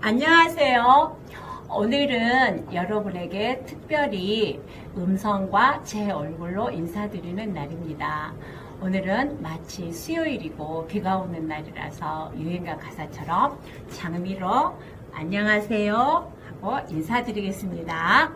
안녕하세요. 오늘은 여러분에게 특별히 음성과 제 얼굴로 인사드리는 날입니다. 오늘은 마치 수요일이고 비가 오는 날이라서 유행가 가사처럼 장미로 안녕하세요 하고 인사드리겠습니다.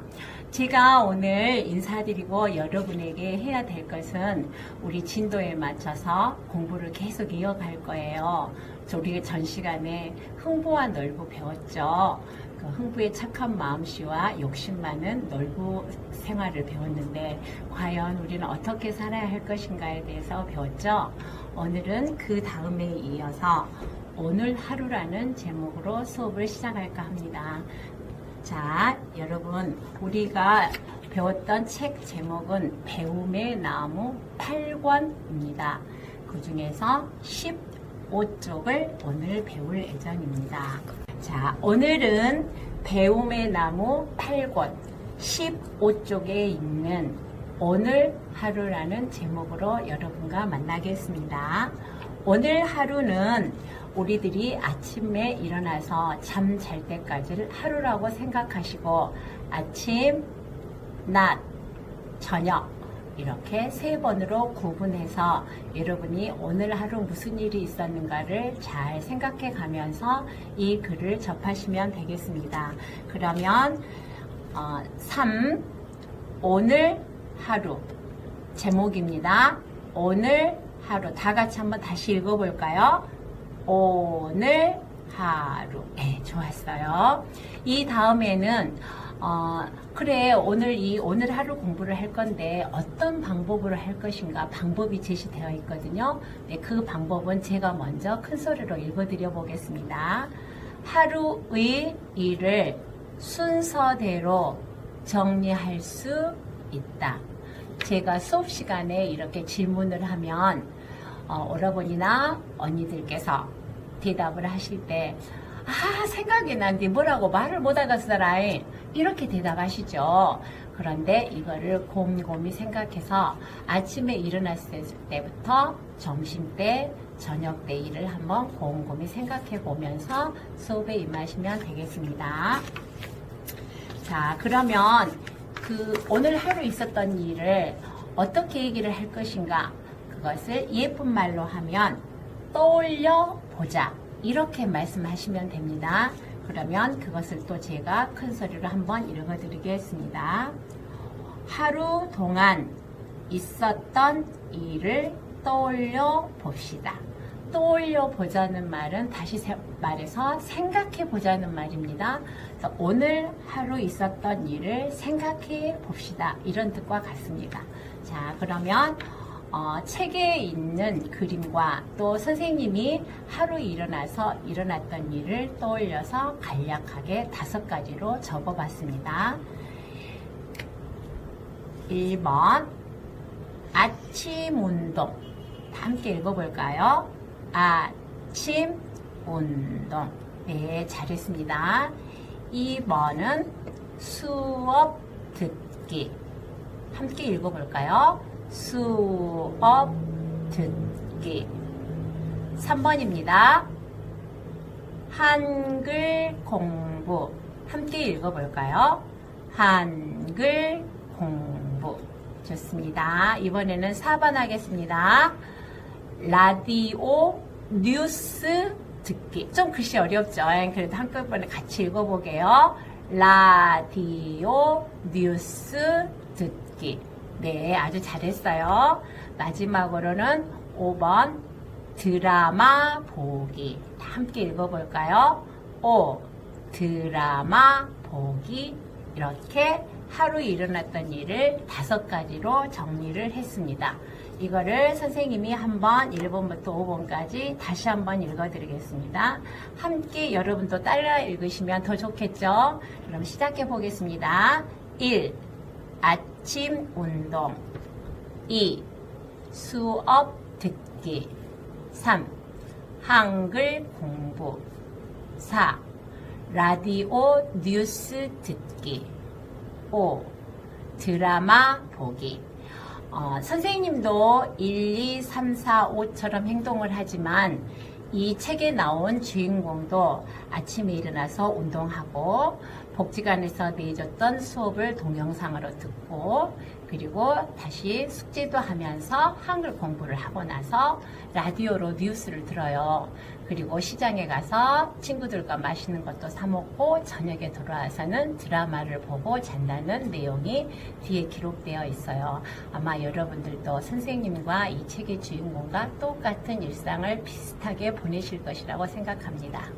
제가 오늘 인사드리고 여러분에게 해야 될 것은 우리 진도에 맞춰서 공부를 계속 이어갈 거예요. 우리가 전 시간에 흥부와 널부 배웠죠. 그 흥부의 착한 마음씨와 욕심 많은 널부 생활을 배웠는데 과연 우리는 어떻게 살아야 할 것인가에 대해서 배웠죠. 오늘은 그 다음에 이어서 오늘 하루라는 제목으로 수업을 시작할까 합니다. 자, 여러분, 우리가 배웠던 책 제목은 배움의 나무 8권입니다. 그 중에서 15쪽을 오늘 배울 예정입니다. 자, 오늘은 배움의 나무 8권 15쪽에 있는 오늘 하루라는 제목으로 여러분과 만나겠습니다. 오늘 하루는 우리들이 아침에 일어나서 잠 잘 때까지를 하루라고 생각하시고 아침, 낮, 저녁 이렇게 세 번으로 구분해서 여러분이 오늘 하루 무슨 일이 있었는가를 잘 생각해 가면서 이 글을 접하시면 되겠습니다. 그러면 어, 3. 오늘 하루 제목입니다. 오늘 하루 다 같이 한번 다시 읽어볼까요? 오늘 하루. 네, 좋았어요. 이 다음에는 어, 그래 오늘 이 오늘 하루 공부를 할 건데 어떤 방법으로 할 것인가 방법이 제시되어 있거든요. 네, 그 방법은 제가 먼저 큰 소리로 읽어드려 보겠습니다. 하루의 일을 순서대로 정리할 수 있다. 제가 수업 시간에 이렇게 질문을 하면 어, 오라버니나 언니들께서 대답을 하실 때, 아, 생각이 난뒤 뭐라고 말을 못 하겠어라. 이렇게 대답하시죠. 그런데 이거를 곰곰이 생각해서 아침에 일어났을 때부터 점심 때, 저녁 때 일을 한번 곰곰이 생각해 보면서 수업에 임하시면 되겠습니다. 자, 그러면 그 오늘 하루 있었던 일을 어떻게 얘기를 할 것인가? 그것을 예쁜 말로 하면 떠올려 보자. 이렇게 말씀하시면 됩니다. 그러면 그것을 또 제가 큰 소리로 한번 읽어 드리겠습니다. 하루 동안 있었던 일을 떠올려 봅시다. 떠올려 보자는 말은 다시 세- 말해서 생각해 보자는 말입니다. 오늘 하루 있었던 일을 생각해 봅시다. 이런 뜻과 같습니다. 자, 그러면 어, 책에 있는 그림과 또 선생님이 하루 일어나서 일어났던 일을 떠올려서 간략하게 다섯 가지로 적어봤습니다. 1번 아침 운동 함께 읽어볼까요? 아침 운동 네 잘했습니다 2번은 수업 듣기 함께 읽어볼까요? 수업 듣기 3번입니다 한글 공부 함께 읽어볼까요? 한글 공부 좋습니다. 이번에는 4번 하겠습니다. 라디오 뉴스 듣기 좀 글씨 어렵죠? 그래도 한꺼번에 같이 읽어보게요. 라디오 뉴스 듣기 네 아주 잘했어요. 마지막으로는 5번 드라마 보기 다 함께 읽어볼까요? 오 드라마 보기 이렇게 하루 일어났던 일을 다섯 가지로 정리를 했습니다. 이거를 선생님이 한번 1번부터 5번까지 다시 한번 읽어드리겠습니다. 함께 여러분도 따라 읽으시면 더 좋겠죠? 그럼 시작해 보겠습니다. 1. 아침 운동 2. 수업 듣기 3. 한글 공부 4. 라디오 뉴스 듣기 5. 드라마 보기 어, 선생님도 1, 2, 3, 4, 5처럼 행동을 하지만 이 책에 나온 주인공도 아침에 일어나서 운동하고 복지관에서 내줬던 수업을 동영상으로 듣고 그리고 다시 숙제도 하면서 한글 공부를 하고 나서 라디오로 뉴스를 들어요. 그리고 시장에 가서 친구들과 맛있는 것도 사 먹고 저녁에 돌아와서는 드라마를 보고 잔다는 내용이 뒤에 기록되어 있어요. 아마 여러분들도 선생님과 이 책의 주인공과 똑같은 일상을 비슷하게 보내실 것이라고 생각합니다.